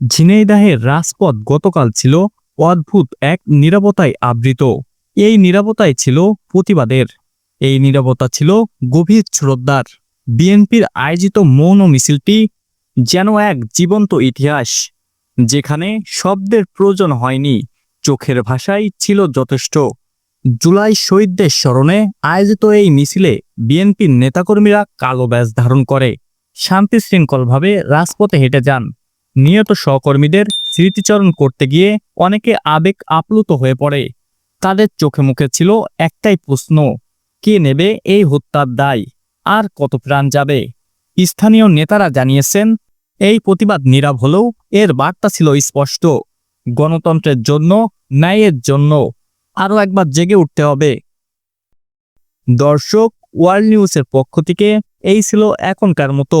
ঝিনাইদাহের রাজপথ গতকাল ছিল অদ্ভুত এক নিরাপত্তায় আবৃত। এই নিরাপত্তায় ছিল প্রতিবাদের। এই নিরাপত্তা ছিল গভীর শ্রদ্ধার। বিএনপির আয়োজিত মৌন মিছিলটি যেন এক জীবন্ত ইতিহাস, যেখানে শব্দের প্রয়োজন হয়নি, চোখের ভাষাই ছিল যথেষ্ট। জুলাই শহীদদের স্মরণে আয়োজিত এই মিছিলে বিএনপির নেতাকর্মীরা কালো ব্যাজ ধারণ করে। শান্তি শৃঙ্খলভাবে রাজপথে হেঁটে যান। নিহত সহকর্মীদের স্মৃতিচরণ করতে গিয়ে অনেকে আবেগ আপ্লুত হয়ে পড়ে। তাদের চোখে মুখে ছিল একটাই প্রশ্ন, কে নেবে এই হত্যার দায়? আর কত প্রাণ যাবে? স্থানীয় নেতারা জানিয়েছেন, এই প্রতিবাদ নীরব হলেও এর বার্তা ছিল স্পষ্ট, গণতন্ত্রের জন্য, ন্যায়ের জন্য। আরও একবার জেগে উঠতে হবে। দর্শক, ওয়ার্ল্ড নিউজের পক্ষ থেকে এই ছিল এখনকার মতো।